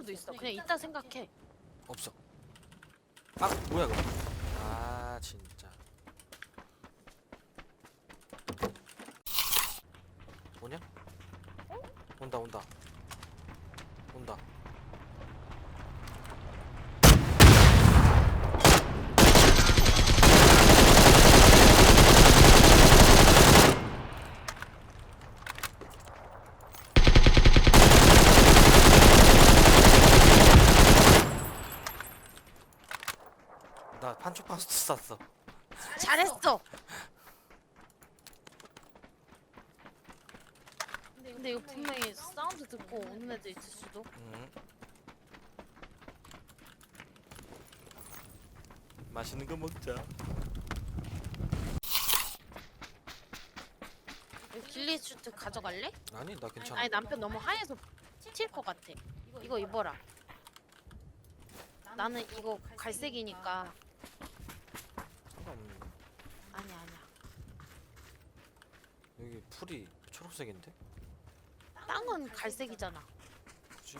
수도 있어. 그냥 이따 생각해. 없어. 아 뭐야 그거? 아 진짜. 뭐냐? 온다 온다. 온다. 판촉 파스트 쐈어. 잘했어. 근데 이거 분명히 사운드 듣고 오는 애들 있을 수도. 응. 맛있는 거 먹자. 이거 길리 슈트 가져갈래? 아니 나 괜찮아. 아니 남편 너무 하얘서 튈것 같아. 이거 입어라. 나는 이거 갈색이니까 상관없네. 아니야 아니야. 여기 풀이 초록색인데? 땅은 갈색이잖아. 그지?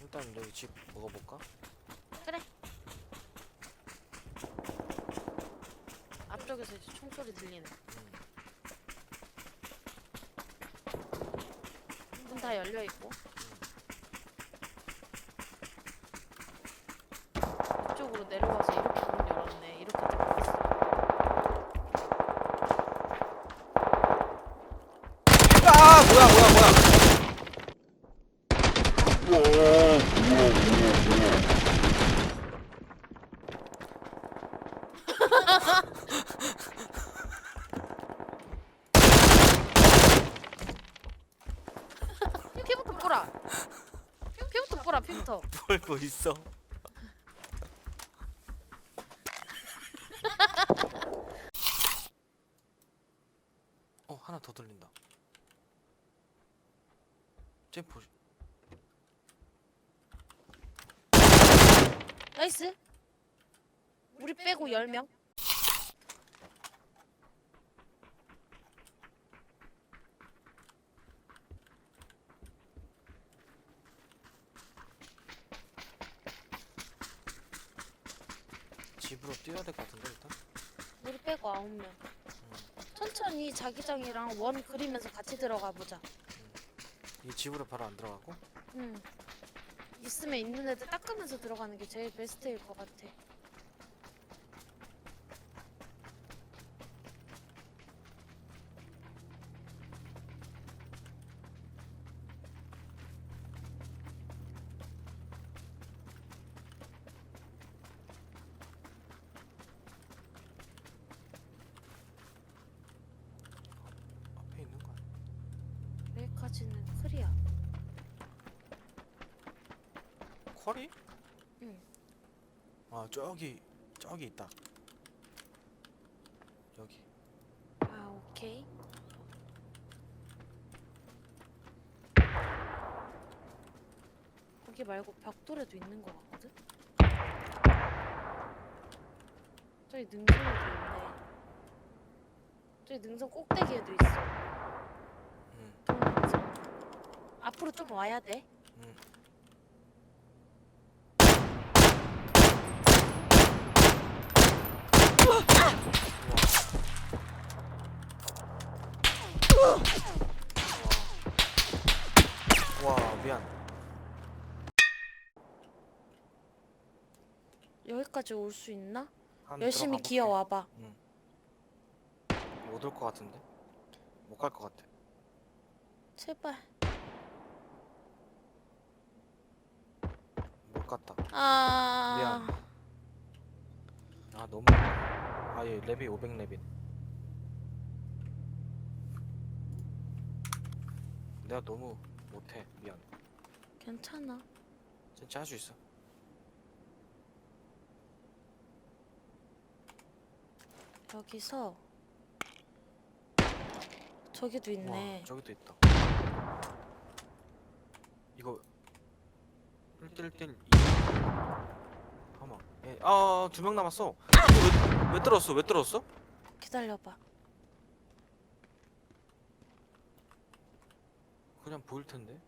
일단 여기 집 먹어볼까? 그래. 앞쪽에서 이제 총소리 들리네. 문 다 열려 있고. 이쪽으로 내려와서 이렇게 문 열었네. 이렇게 들어가 있어. 아 뭐야 뭐야 뭐야? 피부터 뿌라. 피부터 뿌라. 피부터. 뭘 뭐 있어? 하나 더 들린다. 쟤 보. 나이스. 우리 빼고 10명. 집으로 뛰어야 될 것 같은데 일단. 우리 빼고 9명. 천천히 자기장이랑 원 그리면서 같이 들어가 보자. 이 집으로 바로 안 들어가고? 응. 있으면 있는 애들 닦으면서 들어가는 게 제일 베스트일 것 같아. 앞에 있는 거 아니야? 여기까지는 클리어. 쿼리? 응. 아 저기 저기 있다. 여기. 아 오케이. 거기 말고 벽돌에도 있는 것 같거든. 저기 능선에도 있네. 저기 능선 꼭대기에도 있어. 앞으로 좀 와야 돼. 응. 와. 와 미안. 여기까지 올 수 있나? 한 열심히 들어가 볼게. 기어 와봐. 못올 것 같은데? 못 갈 것 같아. 제발. 못 갔다. 아. 아 너무. 아얘 랩이 500랩인. 내가 너무 못해. 미안. 괜찮아. 진짜 할 수 있어. 여기서 저기도 있네. 와 저기도 있다. 이거 1대1대1 가만 아두 명 남았어. 왜, 왜 떨었어? 왜 떨었어? 기다려봐. 그냥 보일 텐데.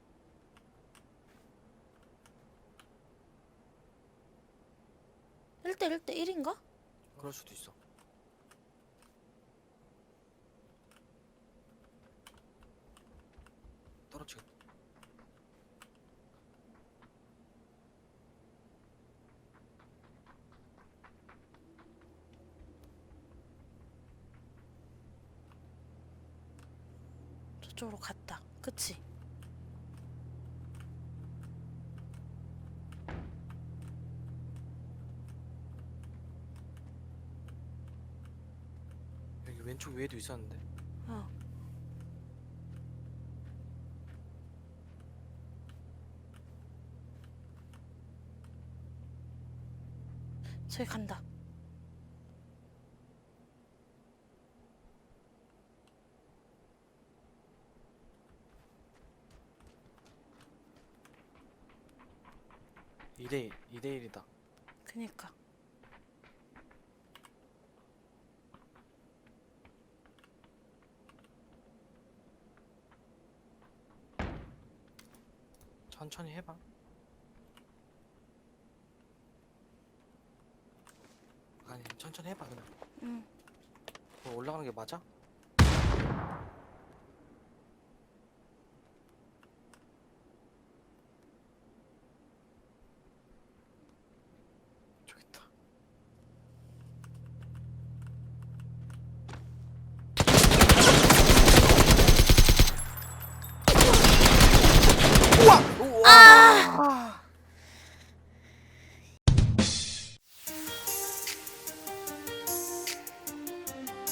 일대일대일인가? 그럴 수도 있어. 저쪽으로 갔다. 그치? 여기 왼쪽 위에도 있었는데. 어. 저기 간다. 이대 2대 1이다. 그니까. 천천히 해봐. 아니 천천히 해봐 그냥. 응. 뭐 올라가는 게 맞아?